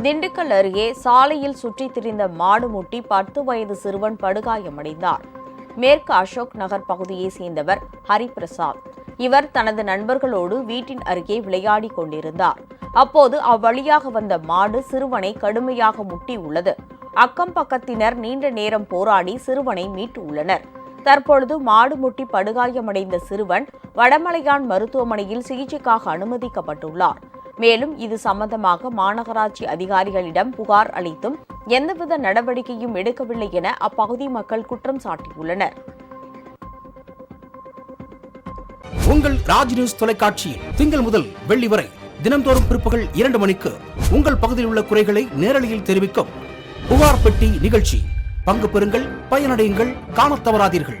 திண்டுக்கல் அருகே சாலையில் சுற்றித் திரிந்த மாடு முட்டி பத்து வயது சிறுவன் படுகாயமடைந்தார். மேற்கு அசோக் நகர் பகுதியை சேர்ந்தவர் ஹரிபிரசாத். இவர் தனது நண்பர்களோடு வீட்டின் அருகே விளையாடிக் கொண்டிருந்தார். அப்போது அவ்வழியாக வந்த மாடு சிறுவனை கடுமையாக முட்டி உள்ளது. அக்கம் பக்கத்தினர் நீண்ட நேரம் போராடி சிறுவனை மீட்டு உள்ளனர். தற்பொழுது மாடு முட்டி படுகாயமடைந்த சிறுவன் வடமலையான் மருத்துவமனையில் சிகிச்சைக்காக அனுமதிக்கப்பட்டுள்ளார். மேலும் இது சம்பந்தமாக மாநகராட்சி அதிகாரிகளிடம் புகார் அளித்தும் எந்தவித நடவடிக்கையும் எடுக்கவில்லை என அப்பகுதி மக்கள் குற்றம் சாட்டியுள்ளனர். உங்கள் ராஜ் நியூஸ் தொலைக்காட்சியில் திங்கள் முதல் வெள்ளி வரை தினந்தோறும் பிற்பகல் இரண்டு மணிக்கு உங்கள் பகுதியில் உள்ள குறைகளை நேரலையில் தெரிவிக்கும் புகார் பெட்டி நிகழ்ச்சி. பங்கு பெறுங்கள் பயனடையுங்கள் காண தவறாதீர்கள்.